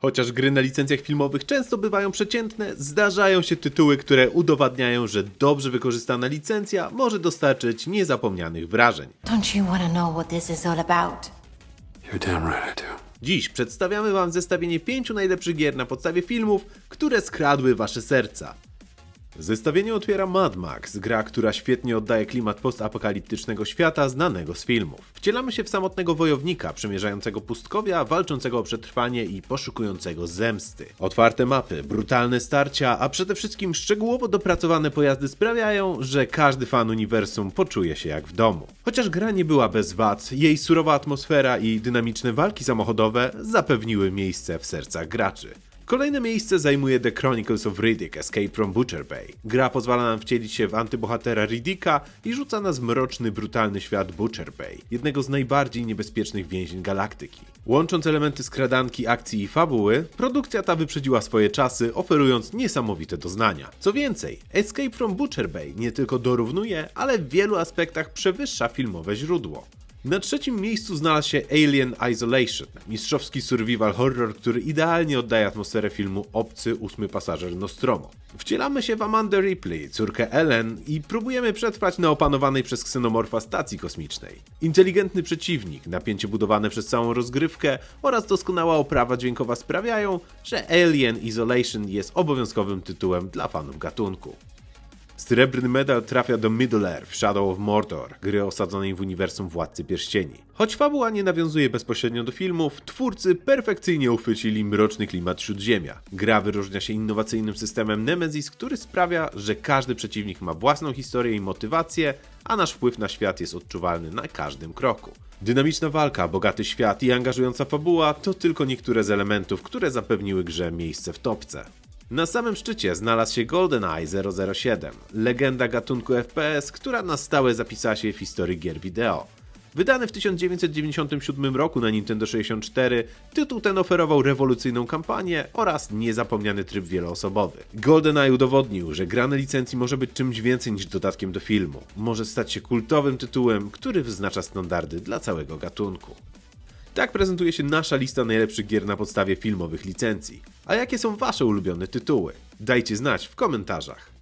Chociaż gry na licencjach filmowych często bywają przeciętne, zdarzają się tytuły, które udowadniają, że dobrze wykorzystana licencja może dostarczyć niezapomnianych wrażeń. Don't you want to know what this is all about? You're damn right I do. Dziś przedstawiamy Wam zestawienie pięciu najlepszych gier na podstawie filmów, które skradły Wasze serca. Zestawienie otwiera Mad Max, gra, która świetnie oddaje klimat postapokaliptycznego świata znanego z filmów. Wcielamy się w samotnego wojownika, przemierzającego pustkowia, walczącego o przetrwanie i poszukującego zemsty. Otwarte mapy, brutalne starcia, a przede wszystkim szczegółowo dopracowane pojazdy sprawiają, że każdy fan uniwersum poczuje się jak w domu. Chociaż gra nie była bez wad, jej surowa atmosfera i dynamiczne walki samochodowe zapewniły miejsce w sercach graczy. Kolejne miejsce zajmuje The Chronicles of Riddick Escape from Butcher Bay. Gra pozwala nam wcielić się w antybohatera Riddicka i rzuca nas w mroczny, brutalny świat Butcher Bay, jednego z najbardziej niebezpiecznych więzień galaktyki. Łącząc elementy skradanki, akcji i fabuły, produkcja ta wyprzedziła swoje czasy, oferując niesamowite doznania. Co więcej, Escape from Butcher Bay nie tylko dorównuje, ale w wielu aspektach przewyższa filmowe źródło. Na trzecim miejscu znalazł się Alien Isolation, mistrzowski survival horror, który idealnie oddaje atmosferę filmu Obcy ósmy pasażer Nostromo. Wcielamy się w Amandę Ripley, córkę Ellen i próbujemy przetrwać na opanowanej przez ksenomorfa stacji kosmicznej. Inteligentny przeciwnik, napięcie budowane przez całą rozgrywkę oraz doskonała oprawa dźwiękowa sprawiają, że Alien Isolation jest obowiązkowym tytułem dla fanów gatunku. Srebrny medal trafia do Middle-earth Shadow of Mordor, gry osadzonej w uniwersum Władcy Pierścieni. Choć fabuła nie nawiązuje bezpośrednio do filmów, twórcy perfekcyjnie uchwycili mroczny klimat Śródziemia. Gra wyróżnia się innowacyjnym systemem Nemesis, który sprawia, że każdy przeciwnik ma własną historię i motywację, a nasz wpływ na świat jest odczuwalny na każdym kroku. Dynamiczna walka, bogaty świat i angażująca fabuła to tylko niektóre z elementów, które zapewniły grze miejsce w topce. Na samym szczycie znalazł się GoldenEye 007, legenda gatunku FPS, która na stałe zapisała się w historii gier wideo. Wydany w 1997 roku na Nintendo 64, tytuł ten oferował rewolucyjną kampanię oraz niezapomniany tryb wieloosobowy. GoldenEye udowodnił, że gra na licencji może być czymś więcej niż dodatkiem do filmu. Może stać się kultowym tytułem, który wyznacza standardy dla całego gatunku. Tak prezentuje się nasza lista najlepszych gier na podstawie filmowych licencji. A jakie są Wasze ulubione tytuły? Dajcie znać w komentarzach.